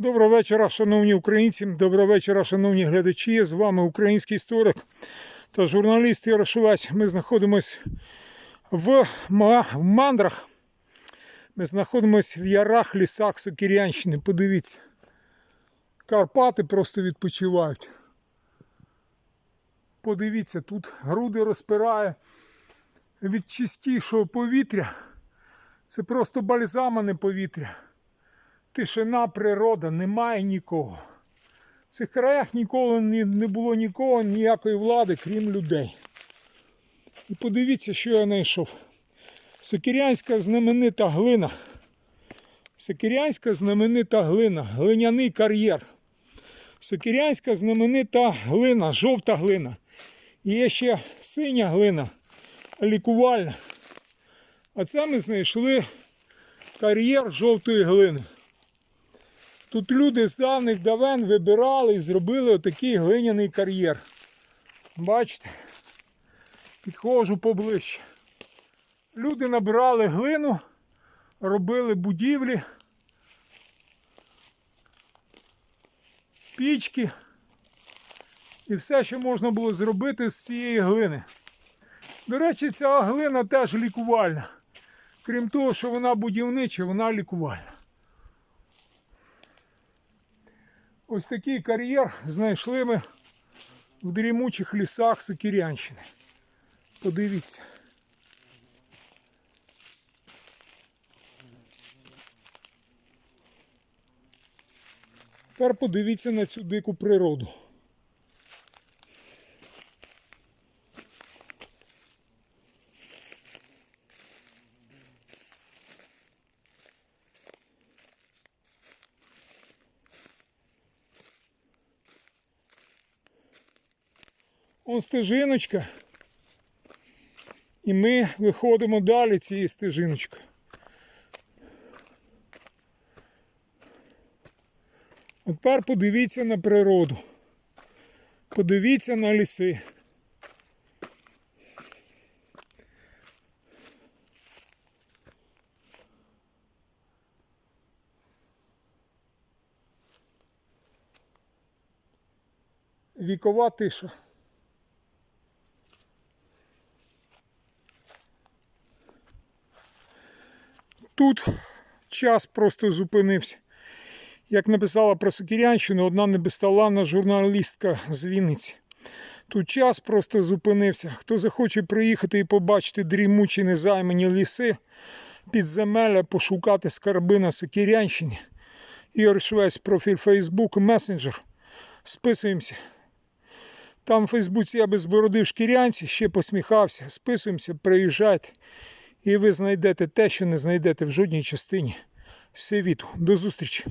Доброго вечора, шановні українці. Доброго вечора, шановні глядачі. З вами український історик та журналіст Ярошовець. Ми знаходимось в, мандрах. Ми знаходимось в ярах, лісах Сокирянщини. Подивіться. Карпати просто відпочивають. Подивіться, тут груди розпирає від чистішого повітря. Це просто бальзамане повітря. Тишина, природа, немає нікого. В цих краях ніколи не було нікого, ніякої влади, крім людей. І подивіться, що я знайшов. Сокирянська знаменита глина. Сокирянська знаменита глина, глиняний кар'єр. Сокирянська знаменита глина, жовта глина. І є ще синя глина, лікувальна. А це ми знайшли кар'єр жовтої глини. Тут люди з давних давен вибирали і зробили отакий глиняний кар'єр. Бачите? Підходжу поближче. Люди набирали глину, робили будівлі, пічки і все, що можна було зробити з цієї глини. До речі, ця глина теж лікувальна. Крім того, що вона будівнича, вона лікувальна. Ось такий кар'єр знайшли ми в дрімучих лісах Сокирянщини. Подивіться. Тепер подивіться на цю дику природу. Он стежиночка. І ми виходимо далі цією стежиночкою. А тепер подивіться на природу. Подивіться на ліси. Вікова тиша. Тут час просто зупинився. Як написала про Сокирянщину одна небезталанна журналістка з Вінниці. Тут час просто зупинився. Хто захоче приїхати і побачити дрімучі незаймані ліси, підземелля, пошукати скарби на Сокирянщині. Ігор Швець, профіль Facebook, месенджер. Списуємося. Там в Фейсбуці я без бороди в шкірянці, ще посміхався. Списуємося, приїжджайте. І ви знайдете те, що не знайдете в жодній частині світу. До зустрічі!